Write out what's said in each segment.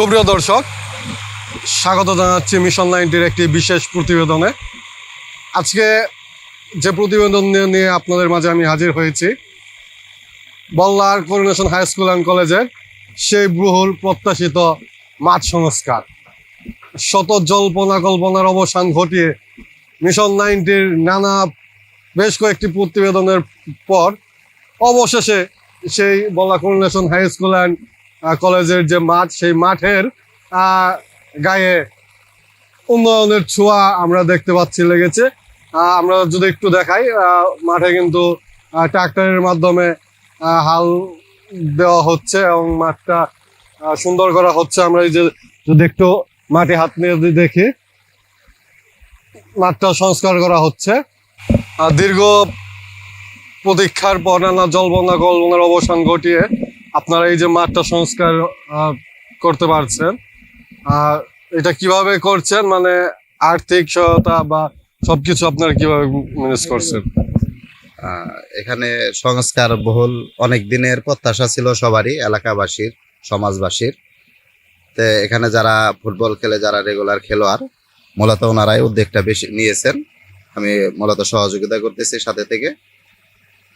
সুপ্রিয় দর্শক, স্বাগত জানাচ্ছি মিশন নাইনটির একটি বিশেষ প্রতিবেদনে। আজকে যে প্রতিবেদন নিয়ে- আপনাদের মাঝে আমি হাজির হয়েছি, বল্লার করোনেশন হাই স্কুল অ্যান্ড কলেজের সেই বহুল প্রত্যাশিত মাঠ সংস্কার। শত জল্পনা কল্পনার অবসান ঘটিয়ে মিশন নাইনটির নানা বেশ কয়েকটি প্রতিবেদনের পর অবশেষে সেই বল্লা করোনেশন হাই স্কুল অ্যান্ড কলেজের যে মাঠ, সেই মাঠের গায়ে উন্নয়নের ছোঁয়া আমরা দেখতে পাচ্ছি, লেগেছে। আমরা যদি একটু দেখাই মাঠে কিন্তু ট্রাক্টরের মাধ্যমে হাল দেওয়া হচ্ছে এবং মাঠটা সুন্দর করা হচ্ছে। আমরা এই যে, যদি একটু মাঠে হাত নিয়ে দেখি, মাঠটা সংস্কার করা হচ্ছে। দীর্ঘ প্রতীক্ষার পর নানা জলবনা গলবনার অবসান ঘটিয়ে আপনারা এই যে মাঠটা সংস্কার করতে পারছেন, আর এটা কীভাবে করছেন? মানে আর্থিক সহায়তা বা সবকিছু আপনারা কীভাবে ম্যানেজ করছেন? এখানে সংস্কার বহুল অনেক দিনের প্রত্যাশা ছিল সবারই, এলাকাবাসীর, সমাজবাসীর। তো এখানে যারা ফুটবল খেলে, যারা রেগুলার খেলোয়াড়, মূলত ওনারাই উদ্যোগটা বেশি নিয়েছেন। আমি মূলত সহযোগিতা করতেছি সাথে থেকে।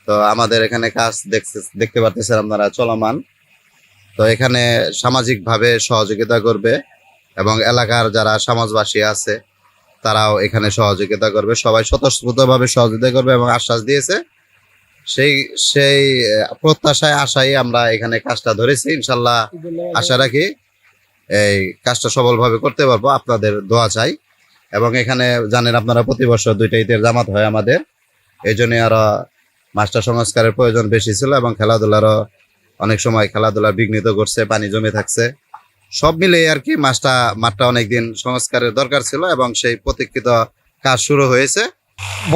তো আমাদের এখানে কাজ দেখতে দেখতে পারতেছেন আপনারা, চলমান। তো এখানে সামাজিকভাবে সহযোগিতা করবে এবং এলাকার যারা সমাজবাসী আছে, তারাও এখানে সহযোগিতা করবে। সবাই স্বতঃস্ফূর্তভাবে সহযোগিতা করবে এবং আশ্বাস দিয়েছে। সেই সেই প্রত্যাশায়, আশায় আমরা এখানে কাজটা ধরেছি। ইনশাল্লাহ আশা রাখি এই কাজটা সফলভাবে করতে পারব। আপনাদের দোয়া চাই। এবং এখানে জানেন আপনারা, প্রতি বছর দুইটা ঈদের জামাত হয় আমাদের। এই জন্য আরও মাস্টার সংস্কারের প্রয়োজন বেশি ছিল এবং খেলাধুলারও অনেক সময় খেলাধুলা বিঘ্নিত করছে পানি জমে থাকছে। সব মিলে আর কি মাছটা মাঠটা অনেকদিন সংস্কারের দরকার ছিল এবং সেই প্রতীক্ষিত কাজ শুরু হয়েছে।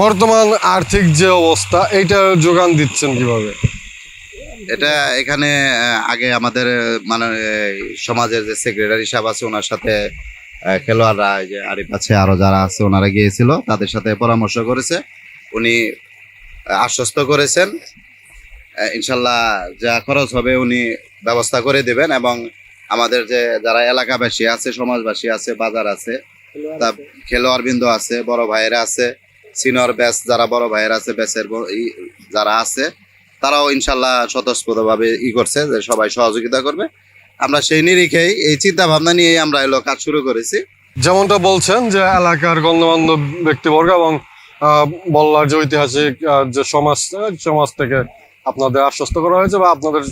বর্তমান আর্থিক যে অবস্থা এইটা যোগান দিচ্ছেন কীভাবে? এটা এখানে আগে আমাদের মানে সমাজের যে সেক্রেটারি সাহেব আছে ওনার সাথে খেলোয়াড়রা যে আরিফ আছে আরও যারা আছে ওনারা গিয়েছিল তাদের সাথে পরামর্শ করেছে। উনি আশ্বস্ত করেছেন। ইনশাল্লাহ যা খরচ হবে উনি ব্যবস্থা করে দেবেন এবং আমাদের যে যারা এলাকাবাসী আছে সমাজবাসী আছে বাজার আছে তা খেলোয়াড় বিন্দু আছে বড় ভাইয়েরা আছে সিনিয়র ব্যাচ যারা বড় ভাইয়েরা আছে ব্যাচের যারা আছে তারাও ইনশাল্লাহ স্বতঃস্ফূর্তভাবে ই করছে যে সবাই সহযোগিতা করবে। আমরা সেই নিরিখেই এই চিন্তা ভাবনা নিয়ে আমরা এলো কাজ শুরু করেছি। যেমনটা বলছেন যে এলাকার গণ্যমান্য ব্যক্তিবর্গ এবং বল্লার যে ঐতিহাসিক যে সমাজ সমাজ থেকে আপনাদের আশ্বস্ত করা হয়েছে বা আপনাদের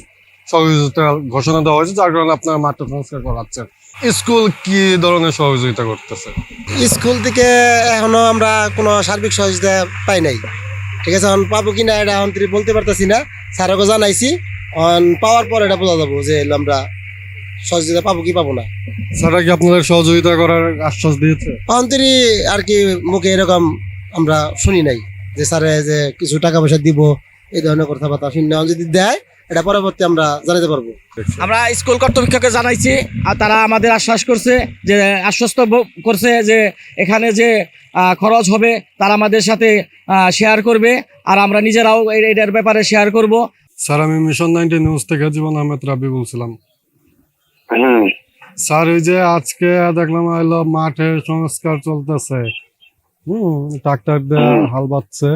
সহযোগিতা ঘোষণা দেওয়া হয়েছে যার কারণে আপনারা মাঠটা সংস্কার করাচ্ছেন। স্কুল কি ধরনের সহযোগিতা করতেছে? স্কুল থেকে এখনও আমরা কোনো সার্বিক সহযোগিতা পাই নাই। ঠিক আছে এখন পাবো কিনা এটা এখন বলতে পারতেছি না। স্যারকে জানাইছি এখন পাওয়ার পর এটা বোঝা যাব যে আমরা সহযোগিতা পাবো কি পাবো না। স্যাররা কি আপনাদের সহযোগিতা করার আশ্বাস দিয়েছে? তিনি আর কি মুখে এরকম আমরা শুনি নাই যে স্যারে যে কিছু টাকা পয়সা দিব এই ধরনের কথাবার্তা শুনি না যদি দেয় এটা পরবর্তী আমরা জানাতে পারব। আমরা স্কুল কর্তৃপক্ষকে জানাইছি আর তারা আমাদের আশ্বাস করছে যে আশ্বস্ত ব- করছে যে এখানে যে খরচ হবে তারা আমাদের সাথে শেয়ার করবে আর আমরা নিজেরাও এটার ব্যাপারে শেয়ার করব। স্যার আমি মিশন নাইনটি নিউজ থেকে জীবন আহমেদ রাবি বলছিলাম। হ্যাঁ। স্যার এই যে আজকে দেখলাম হলো মাঠে সংস্কার চলতেছে। হুম ট্রাক্টর হাল বাচ্ছে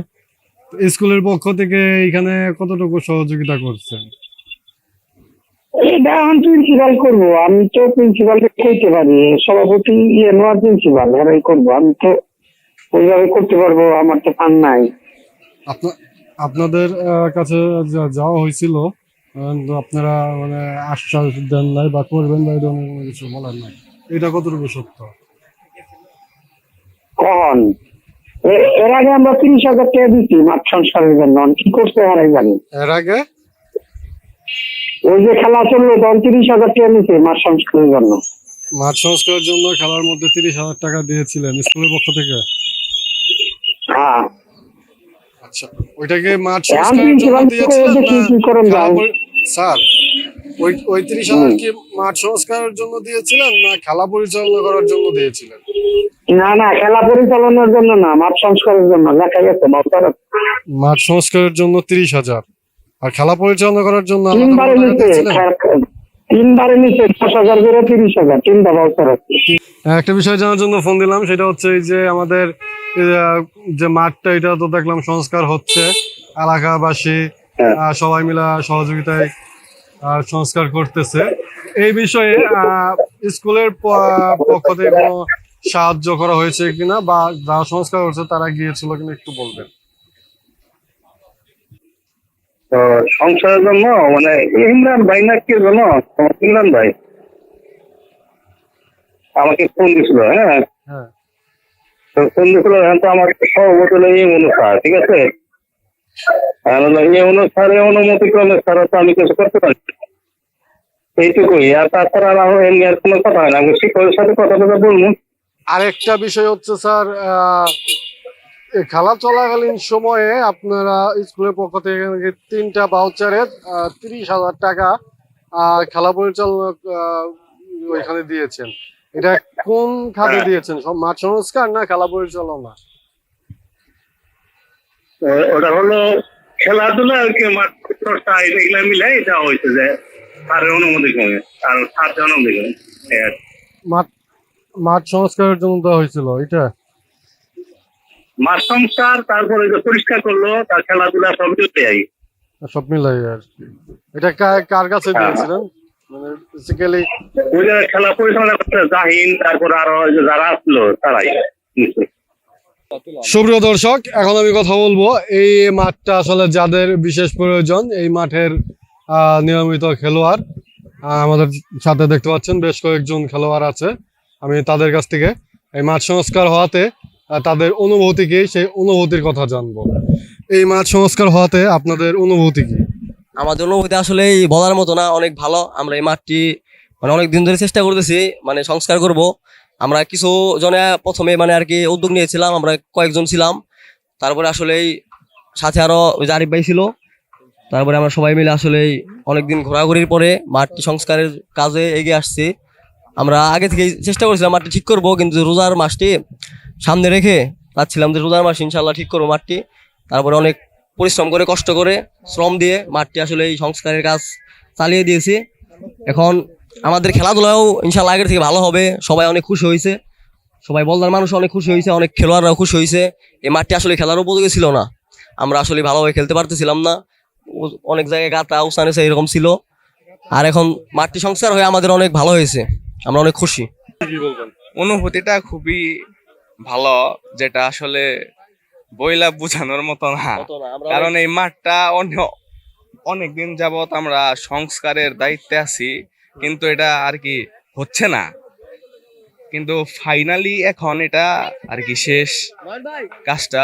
স্কুলের পক্ষ থেকে এখানে কতটুকু সহযোগিতা করছেন এটা এখন প্রিন্সিপাল করব। আমি তো প্রিন্সিপালকে কইতে পারি। সভাপতি ইয়ে প্রিন্সিপাল এরাই করব। আমি তো ওইভাবে করতে পারব আমার তো পান নাই। আপনাদের কাছে যা- যাওয়া হয়েছিল আপনারা মানে আশ্বাস দেন নাই বা করবেন বা এই কিছু বলেন নাই। এটা কতটুকু সত্য? কখন? এর আগে আমরা তিরিশ হাজার টাকা দিচ্ছি মাঠ সংস্কারের জন্য। কি করতে হারাই জানি। এর আগে? ওই যে খেলা চলল তখন তিরিশ হাজার টাকা নিচ্ছে মাঠ সংস্কারের জন্য। মাঠ সংস্কারের জন্য খেলার মধ্যে তিরিশ হাজার টাকা দিয়েছিলেন স্কুলের পক্ষ থেকে? হ্যাঁ। আচ্ছা ওইটাকে মাঠ সংস্কারের জন্য দিয়েছিলেন পরি- স্যার ওই ওই তিরিশ হাজার কি মাঠ সংস্কারের জন্য দিয়েছিলেন না খেলা পরিচালনা করার জন্য দিয়েছিলেন? না না খেলা পরিচালনার জন্য না মাঠ সংস্কারের জন্য লেখা গেছে মাঠ সংস্কারের জন্য তিরিশ হাজার। আর খেলা পরিচালনা করার জন্য তিনবারে? খে- তিনবারে নিচে দশ হাজার করে তিরিশ হাজার তিনটা বাউচার একটা বিষয় জানার জন্য ফোন দিলাম সেটা হচ্ছে এই যে আমাদের যে মাঠটা এটা তো দেখলাম সংস্কার হচ্ছে। এলাকাবাসী হ্যাঁ। সবাই মিলে সহযোগিতায় সংস্কার করতেছে। এই বিষয়ে স্কুলের পক্ষ থেকে কোনো সাহায্য করা হয়েছে কিনা বা যারা সংস্কার করছে তারা গিয়েছিল কিনা একটু বলবেন। তো সংসারের জন্য মানে ইমরান ভাই না কে জানো? তোমার ইমরান ভাই? আমাকে ফোন দিছিল হ্যাঁ? হ্যাঁ। তো ফোন দিছিল হ্যাঁ তো সভাপতি এই অনুসার ঠিক আছে? এই অনুসারে অনুমতি ক্রমে ছাড়া তো আমি কিছু করতে পারি। এইটুকুই। আর তাছাড়া আমার এমনি আর কোনো কথা হয় না। আমি শিক্ষকের সাথে কথা কথা বলব। আরেকটা বিষয় হচ্ছে স্যার আহ, খেলা চলাকালীন সময়ে আপনারা স্কুলের পক্ষ থেকে তিনটা বাউচারে তিরিশ হাজার টাকা আহ, খেলা পরিচালনা আহ, ওইখানে দিয়েছেন। এটা কোন খাতে হ্যাঁ। দিয়েছেন? সব মাঠ সংস্কার না খেলা পরিচালনা? ওটা হলো খেলাধুলা আর কি মাঠ চর্চা এগুলা মিলে এটা হয়েছে যে স্যারের অনুমতি ক্রমে আর ছাত্রের অনুমতি ক্রমে এই আর কি। মাঠ মাঠ সংস্কারের জন্য দেওয়া হয়েছিল এটা মাঠ সংস্কার তারপরে যে পরিষ্কার করল তার খেলাধুলা সব যাই সব মিলাই আর কি এটা কার কাছে হ্যাঁ। দিয়েছিলেন মানে বেসিক্যালি ওই যে খেলা পরিচালনা করতে জাহিন তারপরে আরও যারা আসলো তারাই। সুপ্রিয় দর্শক, এখন আমি কথা বলব এই মাঠটা আসলে যাদের বিশেষ প্রয়োজন, এই মাঠের নিয়মিত খেলোয়াড় আমাদের সাথে দেখতে পাচ্ছেন বেশ কয়েকজন খেলোয়াড় আছে। আমি তাদের কাছ থেকে এই মাঠ সংস্কার হওয়াতে তাদের অনুভূতি কি, সেই অনুভূতির কথা জানব। এই মাঠ সংস্কার হওয়াতে আপনাদের অনুভূতি কি? আমাদের অনুভূতি আসলে এই বলার মতো না, অনেক ভালো। আমরা এই মাঠটি মানে অনেক দিন ধরে চেষ্টা করতেছি মানে সংস্কার করব। আমরা কিছু জনে প্রথমে মানে আর কি উদ্যোগ নিয়েছিলাম, আমরা কয়েকজন ছিলাম। তারপরে আসলে সাথে আরও ওই ভাই ছিল। তারপরে আমরা সবাই মিলে আসলে অনেকদিন ঘোরাঘুরির পরে মাঠটি সংস্কারের কাজে এগিয়ে আসছি। আমরা আগে থেকে চেষ্টা করেছিলাম মাঠটি ঠিক করব, কিন্তু রোজার মাসটি সামনে রেখে চাচ্ছিলাম যে রোজার মাস ইনশাল্লাহ ঠিক করব মাঠটি। তারপরে অনেক পরিশ্রম করে, কষ্ট করে শ্রম দিয়ে মাঠটি আসলে এই সংস্কারের কাজ চালিয়ে দিয়েছি। এখন আমাদের খেলাধুলাও ইনশাল্লাহ আগের থেকে ভালো হবে। সবাই অনেক খুশি হয়েছে। সবাই বলদার মানুষ অনেক খুশি হয়েছে অনেক খেলোয়াড়রাও খুশি হয়েছে। এই মাঠটি আসলে খেলার উপযোগী ছিল না। আমরা আসলে ভালোভাবে খেলতে পারতেছিলাম না। অনেক জায়গায় গাতা উসানেছে এরকম ছিল। আর এখন মাঠটি সংস্কার হয়ে আমাদের অনেক ভালো হয়েছে। আমরা অনেক খুশি। অনুভূতিটা খুবই ভালো যেটা আসলে বইলা বোঝানোর মতো না। কারণ এই মাঠটা অনেক অনেকদিন যাবত আমরা সংস্কারের দায়িত্বে আছি। কিন্তু এটা আর কি হচ্ছে না। কিন্তু ফাইনালি এখন এটা আর কি শেষ। কাজটা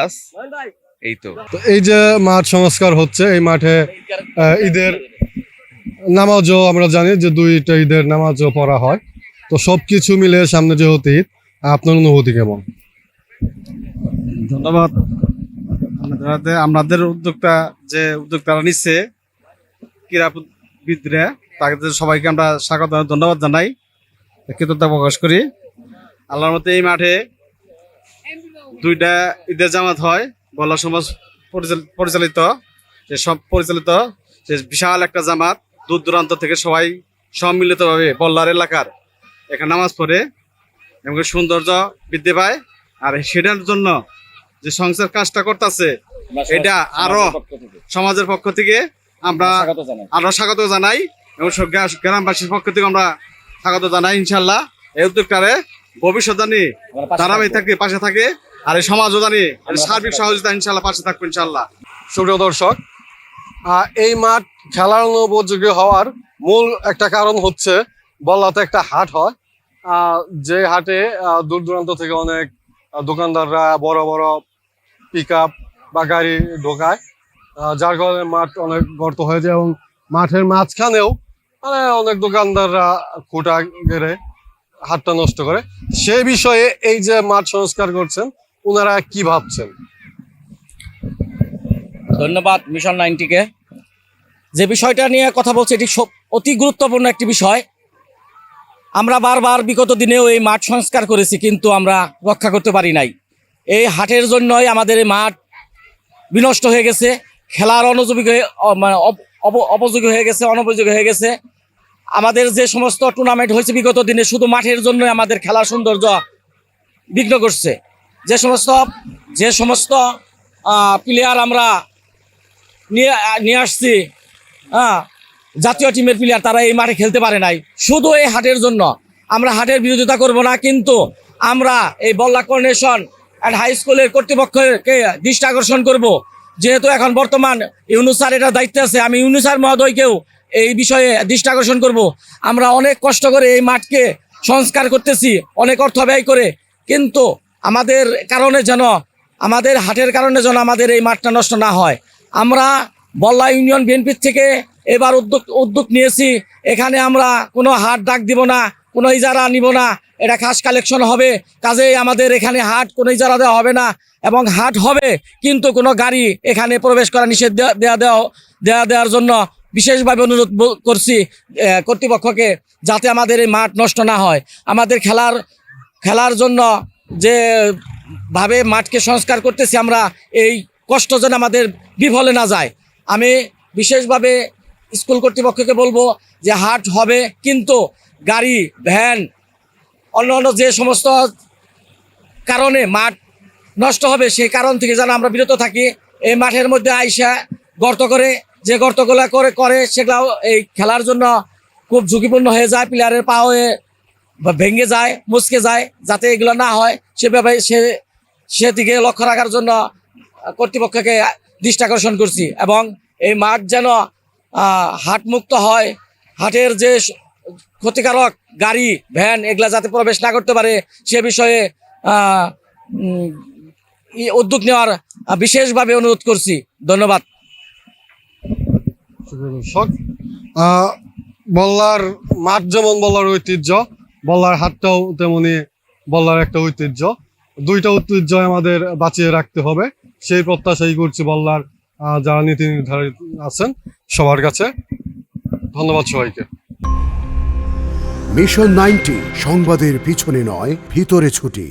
এই তো। তো এই যে মাঠ সংস্কার হচ্ছে এই মাঠে ঈদের নামাজও আমরা জানি যে দুইটা ঈদের নামাজও পড়া হয়। তো সবকিছু মিলে সামনে যেহেতু ঈদ আপনার অনুভূতি কেমন? ধন্যবাদ। আমাদের উদ্যোক্তা যে উদ্যোক্তারা নিচ্ছে ক্রীড়া ক্রীড়াবিদরা তাদের সবাইকে আমরা স্বাগত ধন্যবাদ জানাই। কৃতজ্ঞতা প্রকাশ করি। আল্লাহর মতে এই মাঠে দুইটা ঈদের জামাত হয় বল্লা সমাজ পরিচাল- পরিচালিত যে সব পরিচালিত যে বিশাল একটা জামাত দূর দূরান্ত থেকে সবাই সম্মিলিতভাবে বল্লার এলাকার এখানে নামাজ পড়ে এবং সৌন্দর্য বৃদ্ধি পায়। আর সেটার জন্য যে সংসার কাজটা করতেছে এটা আরও সমাজের পক্ষ থেকে আমরা আরও স্বাগত জানাই। এবং গ্রামবাসীর পক্ষ থেকে আমরা স্বাগত জানাই ইনশাল্লাহ এই উদ্যোগটারে ভবিষ্যৎ জানি ধারাবাহিক থাকে পাশে থাকে, আর এই সমাজও জানি সার্বিক সহযোগিতা ইনশাল্লাহ পাশে থাকব ইনশাল্লাহ সুপ্রিয় দর্শক এই মাঠ খেলার উপযোগী হওয়ার মূল একটা কারণ হচ্ছে বল্লাতে একটা হাট হয়। যে হাটে দূর দূরান্ত থেকে অনেক দোকানদাররা বড় বড় পিক বা গাড়ি ঢোকায়। যার কারণে মাঠ অনেক গর্ত হয়ে যায় এবং মাঠের মাঝখানেও মানে অনেক দোকানদাররা খুঁটা গেড়ে হাটটা নষ্ট করে। সেই বিষয়ে এই যে মাঠ সংস্কার করছেন ওনারা কি ভাবছেন? ধন্যবাদ মিশন নাইনটিকে। যে বিষয়টা নিয়ে কথা বলছে, এটি অতি গুরুত্বপূর্ণ একটি বিষয়। আমরা বারবার বিগত দিনেও এই মাঠ সংস্কার করেছি, কিন্তু আমরা রক্ষা করতে পারি নাই। এই হাটের জন্যই আমাদের এই মাঠ বিনষ্ট হয়ে গেছে, খেলার অনুযোগী হয়ে মানে অপ- অপ- অপযোগী হয়ে গেছে, অনুপযোগী হয়ে গেছে। আমাদের যে সমস্ত টুর্নামেন্ট হয়েছে বিগত দিনে, শুধু মাঠের জন্য আমাদের খেলার সৌন্দর্য বিঘ্ন করছে। যে সমস্ত যে সমস্ত প্লেয়ার আমরা নিয়ে নিয়ে আসছি হ্যাঁ জাতীয় টিমের প্লেয়ার তারা এই মাঠে খেলতে পারে নাই। শুধু এই হাটের জন্য। আমরা হাটের বিরোধিতা করব না, কিন্তু আমরা এই বল্লা কর্নেশন অ্যান্ড হাই স্কুলের কর্তৃপক্ষকে দৃষ্টি আকর্ষণ করব। যেহেতু এখন বর্তমান ইউনুসার এটা দায়িত্বে আছে, আমি ইউনুসার মহোদয়কেও এই বিষয়ে দৃষ্টি আকর্ষণ করব। আমরা অনেক কষ্ট করে এই মাঠকে সংস্কার করতেছি, অনেক অর্থ ব্যয় করে। কিন্তু আমাদের কারণে যেন, আমাদের হাটের কারণে যেন আমাদের এই মাঠটা নষ্ট না হয়। আমরা বল্লা ইউনিয়ন বিএনপির থেকে এবার উদ্যোগ উদ্যোগ নিয়েছি। এখানে আমরা কোনো হাট ডাক দিব না, কোনো ইজারা নিব না। এটা খাস কালেকশন হবে। কাজেই আমাদের এখানে হাট কোনো ইজারা দেওয়া হবে না। এবং হাট হবে, কিন্তু কোনো গাড়ি এখানে প্রবেশ করা নিষেধ দেওয়া দেওয়া দেওয়া দেওয়া দেওয়ার জন্য বিশেষভাবে অনুরোধ করছি কর্তৃপক্ষকে যাতে আমাদের এই মাঠ নষ্ট না হয়। আমাদের খেলার খেলার জন্য যে ভাবে মাঠকে সংস্কার করতেছি আমরা, এই কষ্ট যেন আমাদের বিফলে না যায়। আমি বিশেষভাবে স্কুল কর্তৃপক্ষকে বলব যে হাট হবে, কিন্তু গাড়ি, ভ্যান অন্য অন্য যে সমস্ত কারণে মাঠ নষ্ট হবে, সেই কারণ থেকে যেন আমরা বিরত থাকি। এই মাঠের মধ্যে আইসা গর্ত করে যে গর্তগুলা করে করে সেগুলাও এই খেলার জন্য খুব ঝুঁকিপূর্ণ হয়ে যায় প্লেয়ারের পা হয়ে ভেঙে যায় মুচকে যায় যাতে এগুলো না হয়। সেভাবে সে সেদিকে লক্ষ্য রাখার জন্য কর্তৃপক্ষকে দৃষ্টি আকর্ষণ করছি এবং এই মাঠ যেন আহ, হাটমুক্ত হয়। হাটের যে ক্ষতিকারক গাড়ি ভ্যান এগুলা যাতে প্রবেশ না করতে পারে সে বিষয়ে উদ্যোগ নেওয়ার বিশেষভাবে অনুরোধ করছি। ধন্যবাদ। দর্শক বল্লার মাঠ যেমন বল্লার ঐতিহ্য, বল্লার হাটটাও তেমনি বল্লার একটা ঐতিহ্য। দুইটা ঐতিহ্য আমাদের বাঁচিয়ে রাখতে হবে। সেই প্রত্যাশাই করছি বল্লার যারা নীতি নির্ধারিত আছেন সবার কাছে। ধন্যবাদ সবাইকে। মিশন নাইনটি সংবাদের পিছনে নয়, ভিতরে ছুটি।